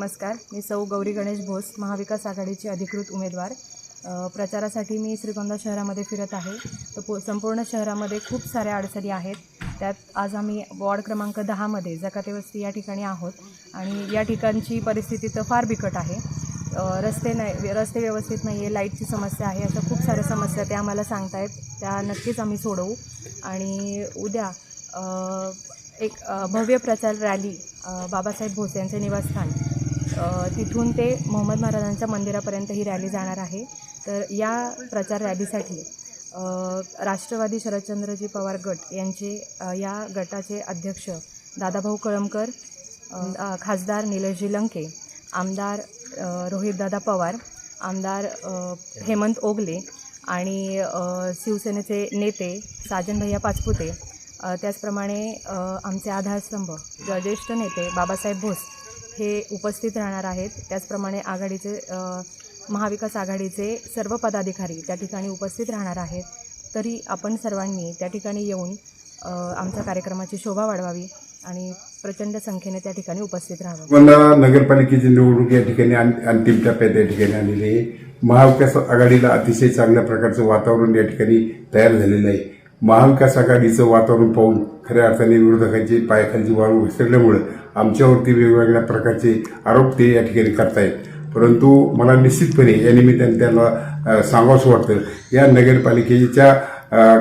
नमस्कार. मी सौ गौरी गणेश भोस महाविकास आघाडीची अधिकृत उमेदवार. प्रचारासाठी मी श्रीगोंदा शहरामध्ये फिरत आहे. तर पो संपूर्ण शहरामध्ये खूप साऱ्या अडचणी आहेत. त्यात आज आम्ही वॉर्ड क्रमांक दहामध्ये जकाते वस्ती या ठिकाणी आहोत. आणि या ठिकाणची परिस्थिती तर फार बिकट आहे. रस्ते नाही रस्ते व्यवस्थित नाही आहे लाईटची समस्या आहे. अशा खूप साऱ्या समस्या त्या आम्हाला सांगतायत. त्या नक्कीच आम्ही सोडवू. आणि उद्या एक भव्य प्रचार रॅली बाबासाहेब भोसे यांचे निवासस्थान. तिथून ते मोहम्मद महाराजांच्या मंदिरापर्यंत ही रॅली जाणार आहे. तर या प्रचार रॅलीसाठी राष्ट्रवादी शरदचंद्रजी पवार गट यांचे या गटाचे अध्यक्ष दादाभाऊ कळमकर खासदार निलेशजी लंके आमदार रोहितदादा पवार आमदार हेमंत ओगले आणि शिवसेनेचे नेते साजन भैया पाचपुते त्याचप्रमाणे आमचे आधारस्तंभ ज्येष्ठ नेते बाबासाहेब भोस हे उपस्थित राहणार आहेत. त्याचप्रमाणे आघाडीचे महाविकास आघाडीचे सर्व पदाधिकारी त्या ठिकाणी उपस्थित राहणार आहेत. तरी आपण सर्वांनी त्या ठिकाणी येऊन आमच्या कार्यक्रमाची शोभा वाढवावी आणि प्रचंड संख्येने त्या ठिकाणी उपस्थित राहावं. मला नगरपालिकेची निवडणूक या ठिकाणी अंतिम टप्प्यात या ठिकाणी आलेली आहे. महाविकास आघाडीला अतिशय चांगल्या प्रकारचं वातावरण या ठिकाणी तयार झालेलं आहे. महाविकास आघाडीचं वातावरण पाहून खऱ्या अर्थाने विरोधकांची पायाखालची वाळू घसरल्यामुळं आमच्यावरती वेगवेगळ्या प्रकारचे आरोप ते या ठिकाणी करतायत. परंतु मला निश्चितपणे या निमित्ताने त्यांना सांगावंसं वाटतं या नगरपालिकेच्या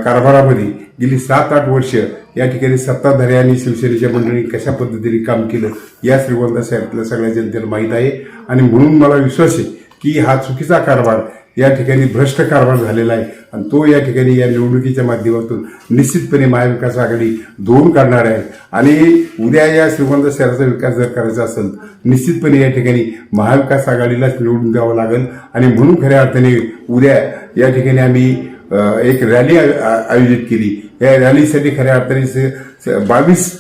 कारभारामध्ये गेली सात आठ वर्ष या ठिकाणी सत्ताधारी आणि शिवसेनेच्या मंडळी कशा पद्धतीने काम केलं या श्रीगोंदा साहेबला सगळ्या जनतेला माहीत आहे. आणि म्हणून मला विश्वास आहे की हा चुकीचा कारभार या ठिकाणी भ्रष्ट कारभार झालेला आहे. आणि तो या ठिकाणी या निवडणुकीच्या माध्यमातून निश्चितपणे महाविकास आघाडी दोन काढणार आहे. आणि उद्या या श्रीमंत शहराचा विकास जर करायचा असेल निश्चितपणे या ठिकाणी महाविकास आघाडीलाच निवडून द्यावं लागेल. आणि म्हणून खऱ्या अर्थाने उद्या या ठिकाणी आम्ही एक रॅली आयोजित केली. या रॅलीसाठी खऱ्या अर्थाने बावीस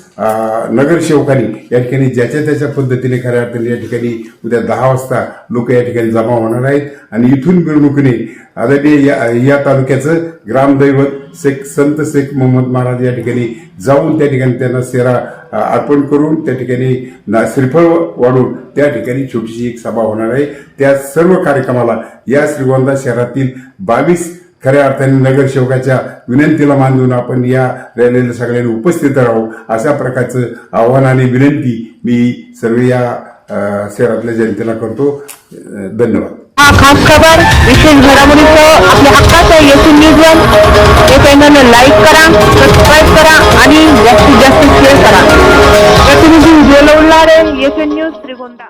नगरसेवकांनी या ठिकाणी ज्याच्या त्याच्या पद्धतीने खऱ्या अर्थाने या ठिकाणी उद्या दहा वाजता लोक या ठिकाणी जमा होणार आहेत. आणि इथून मिरवणुकीने आदरणीय या, या तालुक्याचं ग्रामदैवत शेख संत शेख मोहम्मद महाराज या ठिकाणी जाऊन त्या ठिकाणी त्यांना सेरा अर्पण करून त्या ठिकाणी ना- श्रीफळ वाढून त्या ठिकाणी छोटीशी एक सभा होणार आहे. त्या सर्व कार्यक्रमाला या श्रीगोंदा शहरातील बावीस खऱ्या अर्थाने नगरसेवकाच्या विनंतीला मानून आपण या रॅलीला सगळ्यांनी उपस्थित राहू अशा प्रकारचं आव्हान आणि विनंती मी सर्व या शहरातल्या जनतेला करतो. धन्यवाद. खास खबर विशेष घडामोडीचं आपल्या हक्काचं येथून न्यूजवर हे चॅनलला लाईक करा सबस्क्राईब करा आणि जास्तीत जास्त शेअर करा. प्रतिनिधी व्हिडिओ लावणारे येथून न्यूज त्रिगोंदा